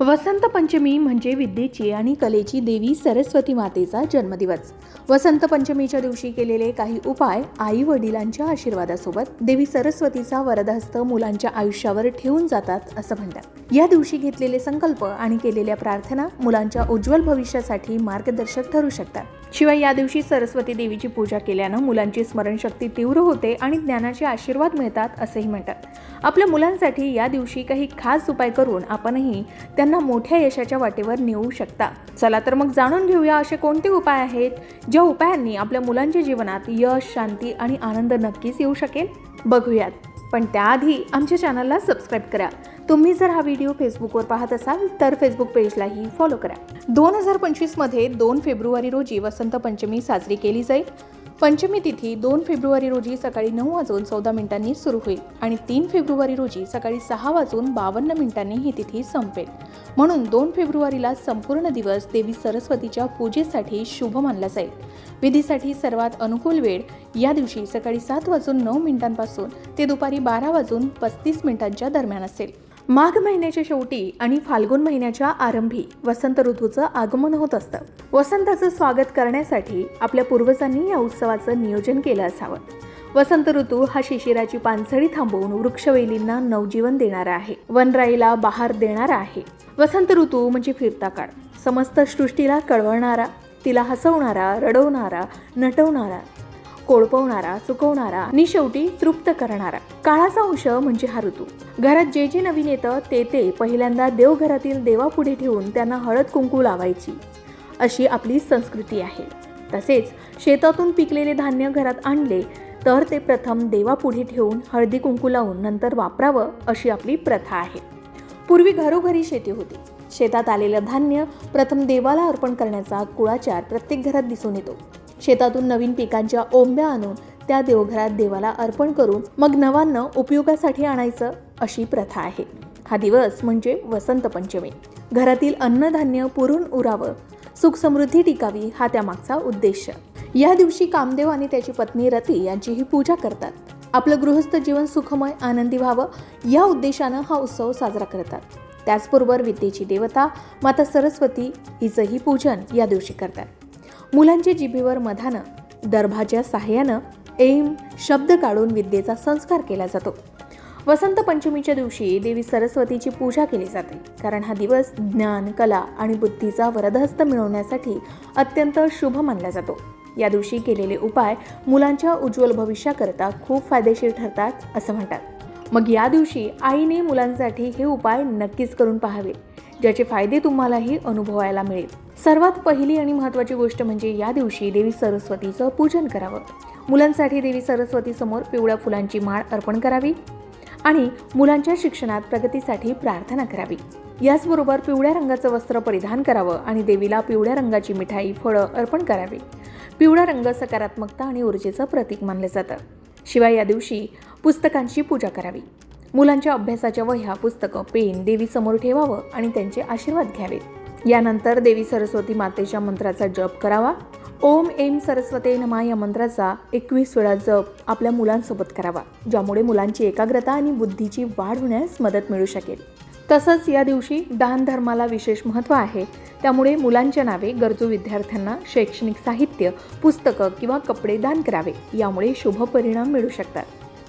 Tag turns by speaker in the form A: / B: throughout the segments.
A: वसंत पंचमी म्हणजे विद्येची आणि कलेची देवी सरस्वती मातेचा जन्मदिवस. वसंत पंचमीच्या दिवशी केलेले काही उपाय आई वडिलांच्या आशीर्वादासोबत देवी सरस्वतीचा वरदहस्त मुलांच्या आयुष्यावर ठेवून जातात असं म्हणतात. या दिवशी घेतलेले संकल्प आणि केलेल्या प्रार्थना मुलांच्या उज्ज्वल भविष्यासाठी मार्गदर्शक ठरू शकतात. शिवाय या दिवशी सरस्वती देवीची पूजा केल्यानं मुलांची स्मरणशक्ती तीव्र होते आणि ज्ञानाचे आशीर्वाद मिळतात असेही म्हणतात. आपल्या मुलांसाठी या दिवशी काही खास उपाय करून आपणही त्यांना मोठ्या यशाच्या वाटेवर नेऊ शकता. चला तर मग जाणून घेऊया असे कोणते उपाय आहेत ज्या उपायांनी आपल्या मुलांच्या जीवनात यश शांती आणि आनंद नक्कीच येऊ शकेल? बघूयात. पण त्याआधी आमच्या चॅनलला सबस्क्राईब करा. तुम्ही जर हा व्हिडिओ फेसबुकवर पाहत असाल तर फेसबुक पेजलाही फॉलो करा. दोन हजार पंचवीसमध्ये दोन फेब्रुवारी रोजी वसंत पंचमी साजरी केली जाईल. पंचमी तिथी दोन फेब्रुवारी रोजी सकाळी नऊ वाजून चौदा मिनिटांनी सुरू होईल आणि तीन फेब्रुवारी रोजी सकाळी सहा वाजून बावन्न मिनिटांनी ही तिथी संपेल. म्हणून दोन फेब्रुवारीला संपूर्ण दिवस देवी सरस्वतीच्या पूजेसाठी शुभ मानला जाईल. विधीसाठी सर्वात अनुकूल वेळ या दिवशी सकाळी सात वाजून नऊ मिनिटांपासून ते दुपारी बारा वाजून पस्तीस मिनिटांच्या दरम्यान असेल. माघ महिन्याच्या शेवटी आणि फाल्गुन महिन्याच्या आरंभी वसंत ऋतूचं आगमन होत असतं. वसंताचं स्वागत करण्यासाठी आपल्या पूर्वजांनी या उत्सवाचं नियोजन केलं असावं. वसंत ऋतू हा शिशिराची पानसळी थांबवून वृक्षवेलींना नवजीवन देणारा आहे. वनराईला बहार देणारा आहे. वसंत ऋतू म्हणजे फिरता काळ समस्त सृष्टीला कळवणारा तिला हसवणारा रडवणारा नटवणारा कोळपवणारा सुकवणारा आणि शेवटी तृप्त करणारा. काळाचा अंश म्हणजे हा ऋतू. घरात जे जे नवीन येतं ते ते पहिल्यांदा देवघरातील देवापुढे ठेवून त्यांना हळद कुंकू लावायची. अशी आपली संस्कृती आहे. तसेच शेतातून पिकलेले धान्य घरात आणले तर ते प्रथम देवापुढे ठेवून हळदी कुंकू लावून नंतर वापरावं अशी आपली प्रथा आहे. पूर्वी घरोघरी शेती होती. शेतात आलेलं धान्य प्रथम देवाला अर्पण करण्याचा कुळाचार प्रत्येक घरात दिसून येतो. शेतातून नवीन पिकांच्या ओंब्या आणून त्या देवघरात देवाला अर्पण करून मग नवांना उपयोगासाठी आणायचं अशी प्रथा आहे. हा दिवस म्हणजे वसंत पंचमी. घरातील अन्नधान्य पुरून उरावं सुखसमृद्धी टिकावी हा त्यामागचा उद्देश. या दिवशी कामदेव आणि त्याची पत्नी रती यांचीही पूजा करतात. आपलं गृहस्थ जीवन सुखमय आनंदी व्हावं या उद्देशानं हा उत्सव साजरा करतात. त्याचबरोबर विद्येची देवता माता सरस्वती हिचंही पूजन या दिवशी करतात. मुलांच्या जिभेवर मधानं दर्भाच्या सहाय्यानं एम शब्द काढून विद्येचा संस्कार केला जातो. वसंत पंचमीच्या दिवशी देवी सरस्वतीची पूजा केली जाते कारण हा दिवस ज्ञान कला आणि बुद्धीचा वरदहस्त मिळवण्यासाठी अत्यंत शुभ मानला जातो. या दिवशी केलेले उपाय मुलांच्या उज्ज्वल भविष्याकरता खूप फायदेशीर ठरतात असं म्हणतात. मग या दिवशी आईने मुलांसाठी हे उपाय नक्कीच करून पाहावे ज्याचे फायदे तुम्हालाही अनुभवायला मिळेल. सर्वात पहिली आणि महत्त्वाची गोष्ट म्हणजे या दिवशी देवी सरस्वतीचं पूजन करावं. मुलांसाठी देवी सरस्वतीसमोर पिवळ्या फुलांची माळ अर्पण करावी आणि मुलांच्या शिक्षणात प्रगतीसाठी प्रार्थना करावी. याचबरोबर पिवळ्या रंगाचं वस्त्र परिधान करावं आणि देवीला पिवळ्या रंगाची मिठाई फळं अर्पण करावी. पिवळा रंग सकारात्मकता आणि ऊर्जेचं प्रतीक मानलं जातं. शिवाय या दिवशी पुस्तकांची पूजा करावी. मुलांच्या अभ्यासाच्या वह्या पुस्तकं पेन देवीसमोर ठेवावं आणि त्यांचे आशीर्वाद घ्यावेत यानंतर देवी सरस्वती मातेच्या मंत्राचा जप करावा. ओम एम सरस्वते नमा या मंत्राचा एकवीस वेळा जप आपल्या मुलांसोबत करावा ज्यामुळे मुलांची एकाग्रता आणि बुद्धीची वाढ होण्यास मदत मिळू शकेल. तसंच या दिवशी दान धर्माला विशेष महत्त्व आहे. त्यामुळे मुलांच्या नावे गरजू विद्यार्थ्यांना शैक्षणिक साहित्य पुस्तकं किंवा कपडे दान करावे. यामुळे शुभ परिणाम मिळू शकतात.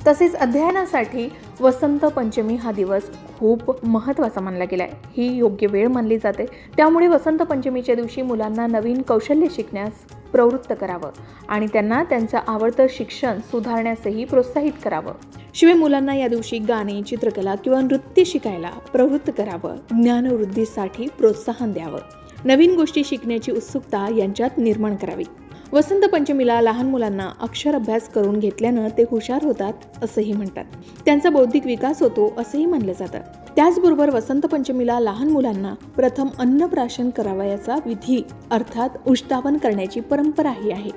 A: तसेच अध्ययनासाठी वसंत पंचमी हा दिवस खूप महत्त्वाचा मानला गेला आहे ही योग्य वेळ मानली जाते. त्यामुळे वसंत पंचमीच्या दिवशी मुलांना नवीन कौशल्य शिकण्यास प्रवृत्त करावं आणि त्यांना त्यांचं आवडतं शिक्षण सुधारण्यासही प्रोत्साहित करावं. शिवाय मुलांना या दिवशी गाणे चित्रकला किंवा नृत्य शिकायला प्रवृत्त करावं. ज्ञानवृद्धीसाठी प्रोत्साहन द्यावं. नवीन गोष्टी शिकण्याची उत्सुकता यांच्यात निर्माण करावी. वसंत पंचमीला लहान मुलांना अक्षर अभ्यास करून घेतल्यानं ते हुशार होतात असंही म्हणतात. त्यांचा बौद्धिक विकास होतो असंही म्हणलं जातं. त्याचबरोबर वसंत पंचमीला लहान मुलांना प्रथम अन्नप्राशन करावयाचा विधी अर्थात उष्टावन करण्याची परंपराही आहे.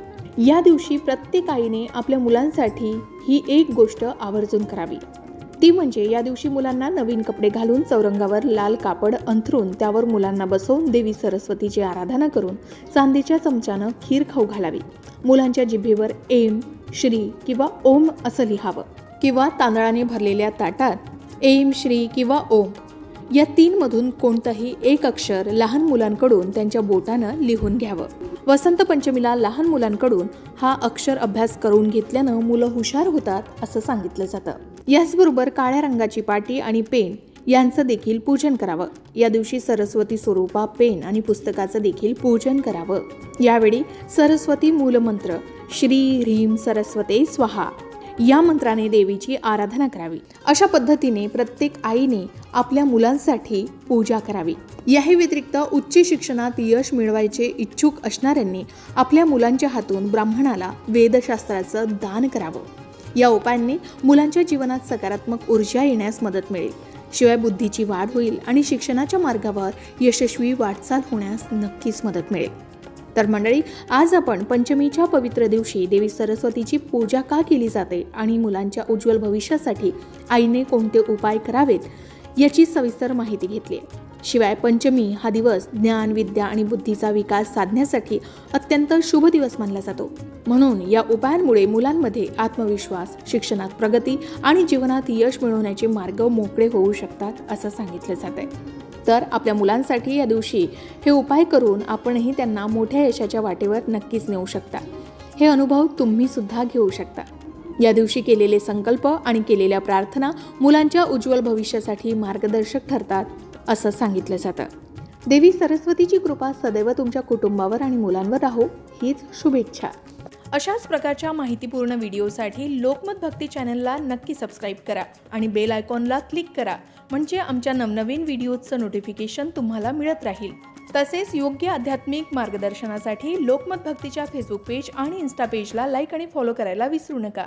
A: या दिवशी प्रत्येक आईने आपल्या मुलांसाठी ही एक गोष्ट आवर्जून करावी. ती म्हणजे या दिवशी मुलांना नवीन कपडे घालून चौरंगावर लाल कापड अंथरून त्यावर मुलांना बसवून देवी सरस्वतीची आराधना करून चांदीच्या चमच्यानं खीर खाऊ घालावी. मुलांच्या जिभेवर एम श्री किंवा ओम असं लिहावं किंवा तांदळाने भरलेल्या ताटात एम श्री किंवा ओम या तीनमधून कोणतंही एक अक्षर लहान मुलांकडून त्यांच्या बोटानं लिहून घ्यावं. वसंत पंचमीला लहान मुलांकडून हा अक्षर अभ्यास करून घेतल्यानं मुलं हुशार होतात असं सांगितलं जातं. याचबरोबर काळ्या रंगाची पाटी आणि पेन यांचं देखील पूजन करावं. या दिवशी सरस्वती स्वरूपा पेन आणि पुस्तकाचं देखील पूजन करावं. यावेळी सरस्वती मूलमंत्र श्री ह्रीम सरस्वते स्वाहा या मंत्राने देवीची आराधना करावी. अशा पद्धतीने प्रत्येक आईने आपल्या मुलांसाठी पूजा करावी. याही व्यतिरिक्त उच्च शिक्षणात यश मिळवायचे इच्छुक असणाऱ्यांनी आपल्या मुलांच्या हातून ब्राह्मणाला वेदशास्त्राचं दान करावं. या उपायांनी मुलांच्या जीवनात सकारात्मक ऊर्जा येण्यास मदत मिळेल शिवाय बुद्धीची वाढ होईल आणि शिक्षणाच्या मार्गावर यशस्वी वाटचाल होण्यास नक्कीच मदत मिळेल तर मंडळी आज आपण पंचमीच्या पवित्र दिवशी देवी सरस्वतीची पूजा का केली जाते आणि मुलांच्या उज्ज्वल भविष्यासाठी आईने कोणते उपाय करावेत याची सविस्तर माहिती घेतली आहे. शिवाय पंचमी हा दिवस ज्ञान विद्या आणि बुद्धीचा विकास साधण्यासाठी अत्यंत शुभ दिवस मानला जातो. म्हणून या उपायांमुळे मुलांमध्ये आत्मविश्वास शिक्षणात प्रगती आणि जीवनात यश मिळवण्याचे मार्ग मोकळे होऊ शकतात असं सांगितलं जात आहे तर आपल्या मुलांसाठी या दिवशी हे उपाय करून आपणही त्यांना मोठ्या यशाच्या वाटेवर नक्कीच नेऊ शकता. हे अनुभव तुम्ही सुद्धा घेऊ शकता. या दिवशी केलेले संकल्प आणि केलेल्या प्रार्थना मुलांच्या उज्ज्वल भविष्यासाठी मार्गदर्शक ठरतात. असं सांगितलं जातं. देवी सरस्वतीची कृपा सदैव तुमच्या कुटुंबावर आणि मुलांवर राहो हीच शुभेच्छा. अशाच प्रकारच्या माहितीपूर्ण व्हिडिओसाठी लोकमत भक्ती चॅनलला नक्की सबस्क्राईब करा आणि बेल आयकॉनला क्लिक करा म्हणजे आमच्या नवनवीन व्हिडिओचं नोटिफिकेशन तुम्हाला मिळत राहील. तसेच योग्य आध्यात्मिक मार्गदर्शनासाठी लोकमत भक्तीच्या फेसबुक पेज आणि इन्स्टा पेजला लाईक आणि फॉलो करायला विसरू नका.